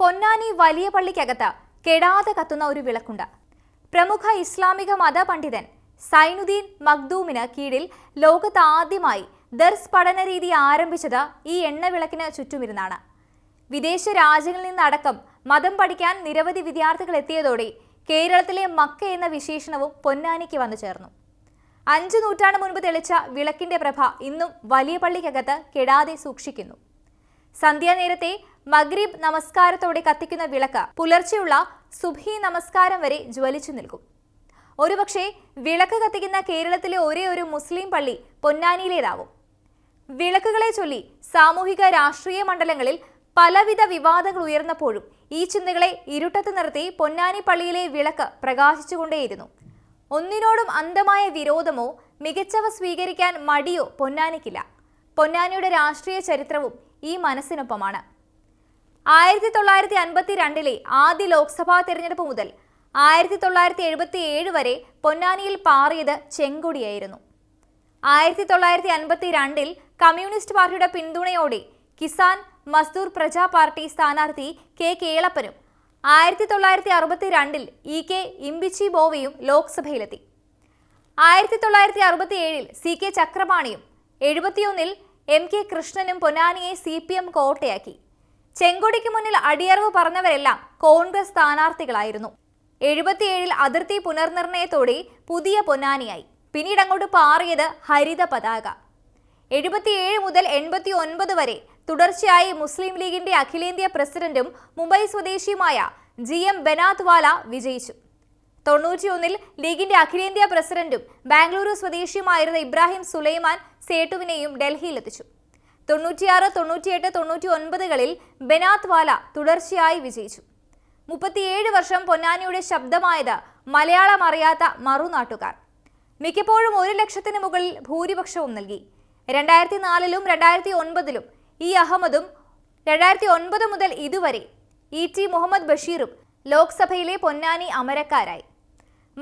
പൊന്നാനി വലിയ പള്ളിക്കകത്ത് കെടാതെ കത്തുന്ന ഒരു വിളക്കുണ്ട്. പ്രമുഖ ഇസ്ലാമിക മത പണ്ഡിതൻ സൈനുദ്ദീൻ മഖ്ദൂമിന് കീഴിൽ ലോകത്ത് ആദ്യമായി ദർസ് പഠന രീതി ആരംഭിച്ചത് ഈ എണ്ണവിളക്കിന് ചുറ്റുമിരുന്നാണ്. വിദേശ രാജ്യങ്ങളിൽ നിന്നടക്കം മതം പഠിക്കാൻ നിരവധി വിദ്യാർത്ഥികൾ എത്തിയതോടെ കേരളത്തിലെ മക്ക എന്ന വിശേഷണവും പൊന്നാനിക്ക് വന്നു ചേർന്നു. അഞ്ചു നൂറ്റാണ്ട് മുൻപ് തെളിച്ച വിളക്കിന്റെ പ്രഭ ഇന്നും വലിയ പള്ളിക്കകത്ത് കെടാതെ സൂക്ഷിക്കുന്നു. സന്ധ്യാനേരത്തെ മഗ്രീബ് നമസ്കാരത്തോടെ കത്തിക്കുന്ന വിളക്ക് പുലർച്ചെയുള്ള സുബ്ഹി നമസ്കാരം വരെ ജ്വലിച്ചു നിൽക്കും. ഒരുപക്ഷെ വിളക്ക് കത്തിക്കുന്ന കേരളത്തിലെ ഒരേ ഒരു മുസ്ലിം പള്ളി പൊന്നാനിയിലേതാവും. വിളക്കുകളെ ചൊല്ലി സാമൂഹിക രാഷ്ട്രീയ മണ്ഡലങ്ങളിൽ പലവിധ വിവാദങ്ങൾ ഉയർന്നപ്പോഴും ഈ ചിന്തകളെ ഇരുട്ടത്ത് നിർത്തി പൊന്നാനി പള്ളിയിലെ വിളക്ക് പ്രകാശിച്ചുകൊണ്ടേയിരുന്നു. ഒന്നിനോടും അന്ധമായ വിരോധമോ മികച്ചവ സ്വീകരിക്കാൻ മടിയോ പൊന്നാനിക്കില്ല. പൊന്നാനിയുടെ രാഷ്ട്രീയ ചരിത്രവും ഈ മനസ്സിനൊപ്പമാണ്. ആയിരത്തി തൊള്ളായിരത്തി അൻപത്തി രണ്ടിലെ ആദ്യ ലോക്സഭാ തെരഞ്ഞെടുപ്പ് മുതൽ ആയിരത്തി തൊള്ളായിരത്തി എഴുപത്തി ഏഴ് വരെ പൊന്നാനിയിൽ പാറിയത് ചെങ്കൊടിയായിരുന്നു. ആയിരത്തി തൊള്ളായിരത്തി അൻപത്തി രണ്ടിൽ കമ്മ്യൂണിസ്റ്റ് പാർട്ടിയുടെ പിന്തുണയോടെ കിസാൻ മസ്ദൂർ പ്രജാ പാർട്ടി സ്ഥാനാർത്ഥി കെ കേളപ്പനും ആയിരത്തി തൊള്ളായിരത്തി അറുപത്തി രണ്ടിൽ ഇ കെ ഇമ്പിച്ചി ബോവയും ലോക്സഭയിലെത്തി. ആയിരത്തി തൊള്ളായിരത്തി അറുപത്തി ഏഴിൽ സി കെ ചക്രപാണിയും എഴുപത്തിയൊന്നിൽ എം കെ കൃഷ്ണനും പൊന്നാനിയെ സി പി എം കോട്ടയാക്കി. ചെങ്കൊടിക്ക് മുന്നിൽ അടിയറവ് പറഞ്ഞവരെല്ലാം കോൺഗ്രസ് സ്ഥാനാർത്ഥികളായിരുന്നു. എഴുപത്തിയേഴിൽ അതിർത്തി പുനർനിർണയത്തോടെ പുതിയ പൊന്നാനിയായി. പിന്നീട് അങ്ങോട്ട് പാറിയത് ഹരിത പതാക. എഴുപത്തിയേഴ് മുതൽ എൺപത്തി ഒൻപത് വരെ തുടർച്ചയായി മുസ്ലിം ലീഗിന്റെ അഖിലേന്ത്യാ പ്രസിഡന്റും മുംബൈ സ്വദേശിയുമായ ജി എം ബനാത് വാല വിജയിച്ചു. തൊണ്ണൂറ്റിയൊന്നിൽ ലീഗിന്റെ അഖിലേന്ത്യാ പ്രസിഡന്റും ബാംഗ്ലൂരു സ്വദേശിയുമായിരുന്ന ഇബ്രാഹിം സുലൈമാൻ സേട്ടുവിനെയും ഡൽഹിയിലെത്തിച്ചു. തൊണ്ണൂറ്റിയാറ് തൊണ്ണൂറ്റിയെട്ട് തൊണ്ണൂറ്റി ഒൻപതുകളിൽ ബനാത് വാല തുടർച്ചയായി വിജയിച്ചു. മുപ്പത്തിയേഴ് വർഷം പൊന്നാനിയുടെ ശബ്ദമായത് മലയാളം അറിയാത്ത മറുനാട്ടുകാർ. മിക്കപ്പോഴും ഒരു ലക്ഷത്തിന് മുകളിൽ ഭൂരിപക്ഷവും നൽകി. രണ്ടായിരത്തി നാലിലും രണ്ടായിരത്തി ഒൻപതിലും ഇ അഹമ്മദും രണ്ടായിരത്തി ഒൻപത് മുതൽ ഇതുവരെ ഇ ടി മുഹമ്മദ് ബഷീറും ലോക്സഭയിലെ പൊന്നാനി അമരക്കാരായി.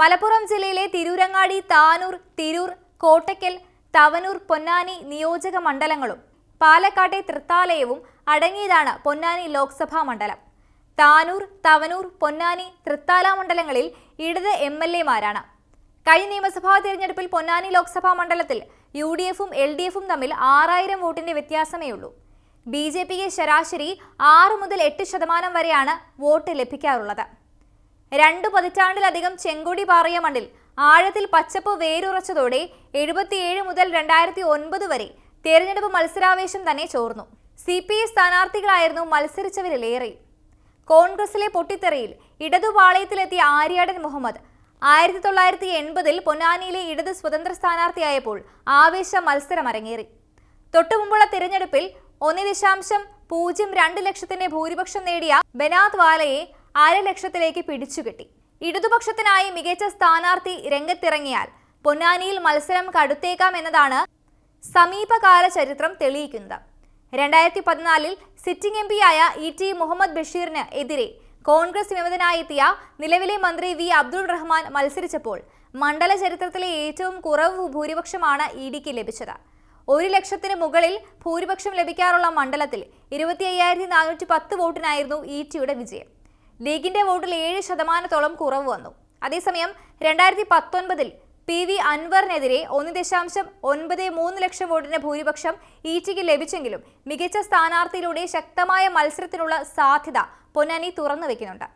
മലപ്പുറം ജില്ലയിലെ തിരൂരങ്ങാടി താനൂർ തിരൂർ കോട്ടയ്ക്കൽ തവനൂർ പൊന്നാനി നിയോജക മണ്ഡലങ്ങളും പാലക്കാട്ടെ തൃത്താലയവും അടങ്ങിയതാണ് പൊന്നാനി ലോക്സഭാ മണ്ഡലം. താനൂർ തവനൂർ പൊന്നാനി തൃത്താല മണ്ഡലങ്ങളിൽ ഇടത് എം എൽ എമാരാണ്. കഴിഞ്ഞ നിയമസഭാ തിരഞ്ഞെടുപ്പിൽ പൊന്നാനി ലോക്സഭാ മണ്ഡലത്തിൽ യു ഡി എഫും എൽ ഡി എഫും തമ്മിൽ ആറായിരം വോട്ടിന്റെ വ്യത്യാസമേ ഉള്ളൂ. ബി ജെ പിക്ക് ശരാശരി ആറ് മുതൽ എട്ട് ശതമാനം വരെയാണ് വോട്ട് ലഭിക്കാറുള്ളത്. രണ്ടു പതിറ്റാണ്ടിലധികം ചെങ്കൊടി പാറിയ മണ്ണിൽ ആഴത്തിൽ പച്ചപ്പ് വേരുറച്ചതോടെ എഴുപത്തിയേഴ് മുതൽ രണ്ടായിരത്തി ഒൻപത് വരെ തെരഞ്ഞെടുപ്പ് മത്സരാവേശം തന്നെ ചോർന്നു. സി പി ഐ സ്ഥാനാർത്ഥികളായിരുന്നു മത്സരിച്ചവരിലേറെ. കോൺഗ്രസിലെ പൊട്ടിത്തെറിയിൽ ഇടതുപാളയത്തിലെത്തിയ ആര്യാടൻ മുഹമ്മദ് ആയിരത്തി തൊള്ളായിരത്തി എൺപതിൽ പൊന്നാനിയിലെ ഇടത് സ്വതന്ത്ര സ്ഥാനാർത്ഥിയായപ്പോൾ ആവേശ മത്സരം അരങ്ങേറി തൊട്ടുമുമ്പുള്ള തിരഞ്ഞെടുപ്പിൽ ഒന്ന് ദശാംശം പൂജ്യം രണ്ട് ലക്ഷത്തിന്റെ ഭൂരിപക്ഷം നേടിയ ബനാത് വാലയെ അര ലക്ഷത്തിലേക്ക് പിടിച്ചുകെട്ടി ഇടതുപക്ഷത്തിനായി മികച്ച സ്ഥാനാർത്ഥി രംഗത്തിറങ്ങിയാൽ പൊന്നാനിയിൽ മത്സരം കടുത്തേക്കാം എന്നതാണ് സമീപകാല ചരിത്രം തെളിയിക്കുന്നത്. രണ്ടായിരത്തി പതിനാലിൽ സിറ്റിംഗ് എം പിയായ ഇ ടി മുഹമ്മദ് ബഷീറിന് എതിരെ കോൺഗ്രസ് വിമതനായെത്തിയ നിലവിലെ മന്ത്രി വി. അബ്ദുൾ റഹ്മാൻ മത്സരിച്ചപ്പോൾ മണ്ഡല ചരിത്രത്തിലെ ഏറ്റവും കുറവ് ഭൂരിപക്ഷമാണ് ഇ ഡിക്ക് ലഭിച്ചത്. ഒരു ലക്ഷത്തിന് മുകളിൽ ഭൂരിപക്ഷം ലഭിക്കാറുള്ള മണ്ഡലത്തിൽ ഇരുപത്തി അയ്യായിരത്തി നാനൂറ്റി പത്ത് വോട്ടിനായിരുന്നു ഇ ടിയുടെ വിജയം. ലീഗിന്റെ വോട്ടിൽ ഏഴ് ശതമാനത്തോളം കുറവ് വന്നു. അതേസമയം രണ്ടായിരത്തി പത്തൊൻപതിൽ പി വി അൻവറിനെതിരെ ഒന്ന് ദശാംശം ഒൻപത് മൂന്ന് ലക്ഷം വോട്ടിന്റെ ഭൂരിപക്ഷം ഈറ്റിക്ക് ലഭിച്ചെങ്കിലും മികച്ച സ്ഥാനാർത്ഥിയിലൂടെ ശക്തമായ മത്സരത്തിനുള്ള സാധ്യത പൊന്നാനി തുറന്നു വെക്കുന്നുണ്ട്.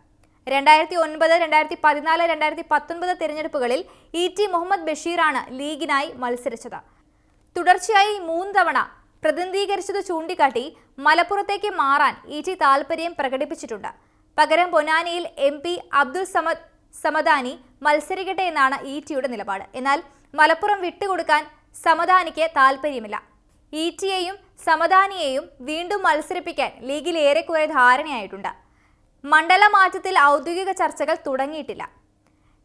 രണ്ടായിരത്തി ഒൻപത് രണ്ടായിരത്തി പതിനാല് രണ്ടായിരത്തി പത്തൊൻപത് തിരഞ്ഞെടുപ്പുകളിൽ ഇ ടി മുഹമ്മദ് ബഷീറാണ് ലീഗിനായി മത്സരിച്ചത്. തുടർച്ചയായി മൂന്ന് തവണ പ്രതിനിധീകരിച്ചത് ചൂണ്ടിക്കാട്ടി മലപ്പുറത്തേക്ക് മാറാൻ ഇ ടി താൽപര്യം പ്രകടിപ്പിച്ചിട്ടുണ്ട്. പകരം പൊന്നാനിയിൽ എം പി അബ്ദുൾ സമദ് സമദാനി മത്സരിക്കട്ടെ എന്നാണ് ഇ ടിയുടെ നിലപാട്. എന്നാൽ മലപ്പുറം വിട്ടുകൊടുക്കാൻ സമദാനിക്ക് താൽപ്പര്യമില്ല. ഇ ടിയെയും സമദാനിയെയും വീണ്ടും മത്സരിപ്പിക്കാൻ ലീഗിൽ ഏറെക്കുറെ ധാരണയായിട്ടുണ്ട്. മണ്ഡല മാറ്റത്തിൽ ഔദ്യോഗിക ചർച്ചകൾ തുടങ്ങിയിട്ടില്ല.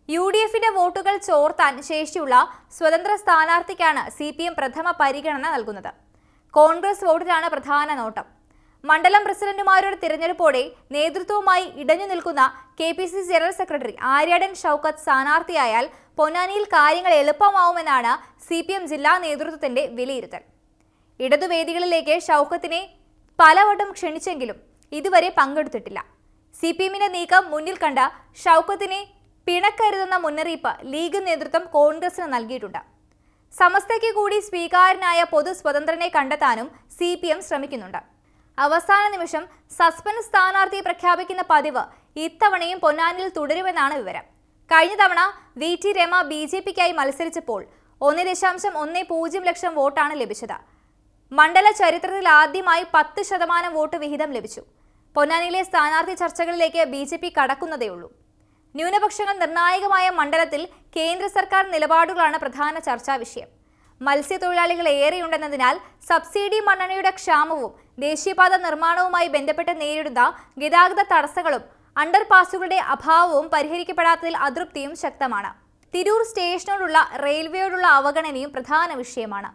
യു ഡി എഫിന്റെ വോട്ടുകൾ ചോർത്താൻ ശേഷിയുള്ള സ്വതന്ത്ര സ്ഥാനാർത്ഥിക്കാണ് സി പി എം പ്രഥമ പരിഗണന നൽകുന്നത്. കോൺഗ്രസ് വോട്ടിലാണ് പ്രധാന നോട്ടം. മണ്ഡലം പ്രസിഡന്റുമാരുടെ തിരഞ്ഞെടുപ്പോടെ നേതൃത്വവുമായി ഇടഞ്ഞു നിൽക്കുന്ന K P C general secretary Aryadan Shoukath സ്ഥാനാർത്ഥിയായാൽ പൊന്നാനിയിൽ കാര്യങ്ങൾ എളുപ്പമാവുമെന്നാണ് സി പി എം ജില്ലാ നേതൃത്വത്തിന്റെ വിലയിരുത്തൽ. ഇടതുവേദികളിലേക്ക് ഷൗക്കത്തിനെ പലവട്ടം ക്ഷണിച്ചെങ്കിലും ഇതുവരെ പങ്കെടുത്തിട്ടില്ല. സി പി എമ്മിന്റെ നീക്കം മുന്നിൽ കണ്ട ഷൗക്കത്തിനെ പിണക്കരുതെന്ന മുന്നറിയിപ്പ് ലീഗ് നേതൃത്വം കോൺഗ്രസിന് നൽകിയിട്ടുണ്ട്. സമസ്തയ്ക്ക് കൂടി സ്വീകാര്യനായ പൊതു സ്വതന്ത്രനെ കണ്ടെത്താനും സി ശ്രമിക്കുന്നുണ്ട്. അവസാന നിമിഷം സസ്പെൻസ് സ്ഥാനാർത്ഥിയെ പ്രഖ്യാപിക്കുന്ന പതിവ് ഇത്തവണയും പൊന്നാനിൽ തുടരുമെന്നാണ് വിവരം. കഴിഞ്ഞ തവണ V T Rema B J പിക്കായി മത്സരിച്ചപ്പോൾ ഒന്ന് ദശാംശം ഒന്ന് പൂജ്യം ലക്ഷം വോട്ടാണ് ലഭിച്ചത്. മണ്ഡല ചരിത്രത്തിൽ ആദ്യമായി പത്ത് ശതമാനം വോട്ട് വിഹിതം ലഭിച്ചു. പൊന്നാനിയിലെ സ്ഥാനാർത്ഥി ചർച്ചകളിലേക്ക് ബി ജെ പി കടക്കുന്നതേയുള്ളൂ ന്യൂനപക്ഷങ്ങൾ നിർണായകമായ മണ്ഡലത്തിൽ കേന്ദ്ര സർക്കാർ നിലപാടുകളാണ് പ്രധാന ചർച്ചാ വിഷയം. മത്സ്യത്തൊഴിലാളികൾ ഏറെയുണ്ടെന്നതിനാൽ സബ്സിഡി മണ്ണെണ്ണയുടെ ക്ഷാമവും ദേശീയപാത നിർമ്മാണവുമായി ബന്ധപ്പെട്ട് നേരിടുന്ന ഗതാഗത തടസ്സങ്ങളും അണ്ടർപാസുകളുടെ അഭാവവും പരിഹരിക്കപ്പെടാത്തതിൽ അതൃപ്തിയും ശക്തമാണ്. തിരൂർ സ്റ്റേഷനോടുള്ള റെയിൽവേയോടുള്ള അവഗണനയും പ്രധാന വിഷയമാണ്.